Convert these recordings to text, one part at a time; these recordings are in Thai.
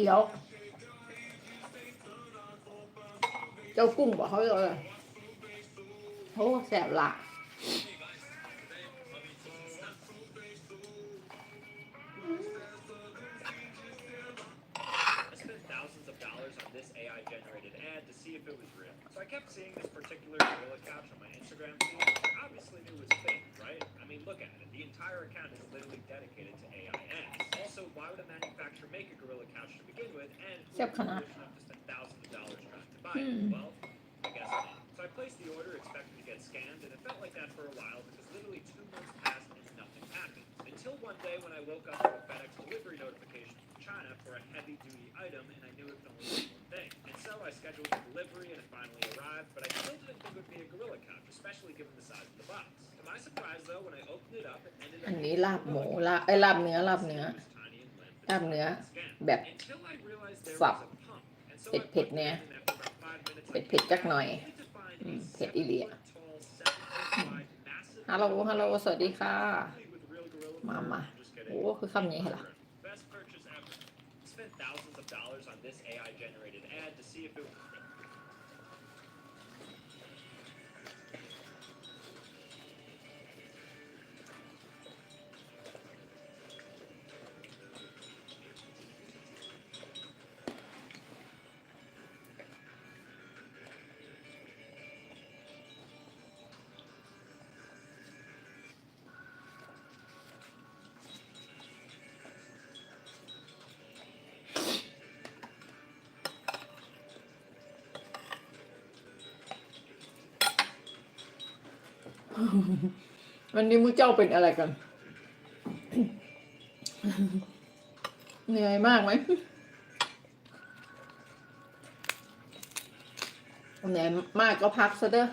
กี๊ยวเจ้ากุ้งบอกเขาเลยโหแสบละ Except Hmm. Well, I guess not. So I placed the order, expecting to get scanned, and it felt like that for a while because literally two months passed and nothing happened. Until one day when I woke up to a FedEx delivery notification from China for a heavy-duty item, and I knew it could only be one thing. And so I scheduled the delivery, and it finally arrived, but I still didn't think it would be a gorilla couch, especially given the size of the box. To my surprise, though, when I opened it up, it ended up... กล้ามเนื้อ แบบสับเผ็ดเผ็ดเนี่ยเผ็ดเผ็ดจักหน่อยเผ็ดอีเลียฮัลโหลฮัลโหลสวัสดีค่ะ มามาโอ้คือคำนี้เหรอ s วันนี้มูเจ้าเป็นอะไรกันเหนื่อยมากไหมเหนื่อยมากก็พักซะเด้อ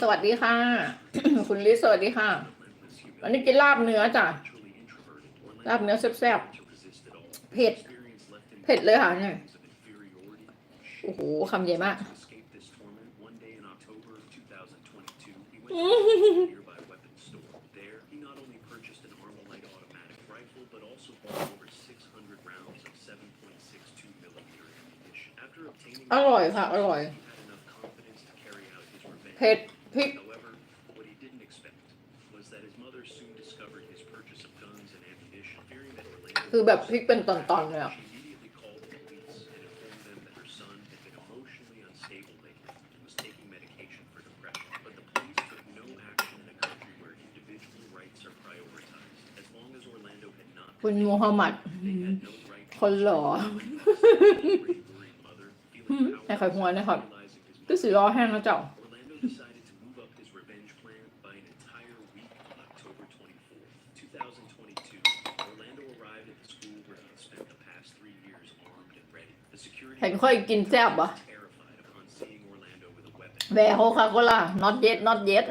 สวัสดีค่ะ คุณลิสวัสดีค่ะวันนี้กินลาบเนื้อจ้ะลาบเนื้อแซ่บๆเผ็ด เผ็ด เลยค่ะเนี่ย โอ้โหคำใหญ่มาก อร่อยค่ะอร่อย เผ็ดพริกคือแบบพริกเป็นตอนๆเลยอ่ะคุณมูฮัมหมัด คนหล่อไอ้ไข่หัวนะครับก็สีรอแห้งแล้วเจ้าเห็นค่อยกิน แซ่บบะแบร์โฮคาโคล่า not yet not yet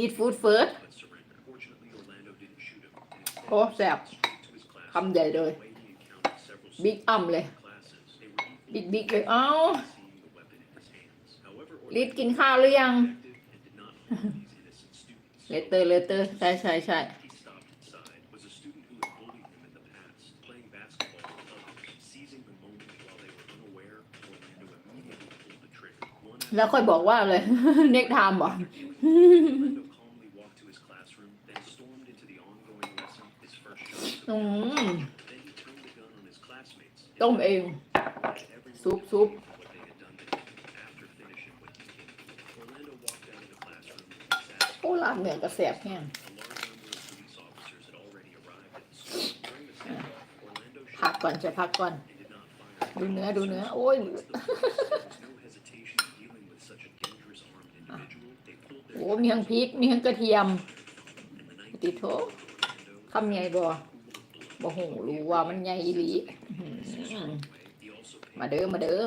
eat food first โอ้แซ่บคำใหญ่เลยบิ๊กอ่มเลยบิ๊กบิ๊กเลย เอ้าลิดกินข้าว หรือยังเลเตอร์เลเตอร์ใช่ใช่ใช่แล้วค่อยบอกว่าเลยเน็กทามบอกต้มเอง ซุปซุปโอ้ลาบเหนือกระแสบแห้งพักก่อนจะพักก่อน ดูเนื้อดูเนื้อโอ้ยอ้มีทั้งพริกมีทั้งกระเทียม ติิโถคำใหญ่บ่บ่หูรู้ว่ามันใหญ่อีหลีมาเด้อมาเด้อ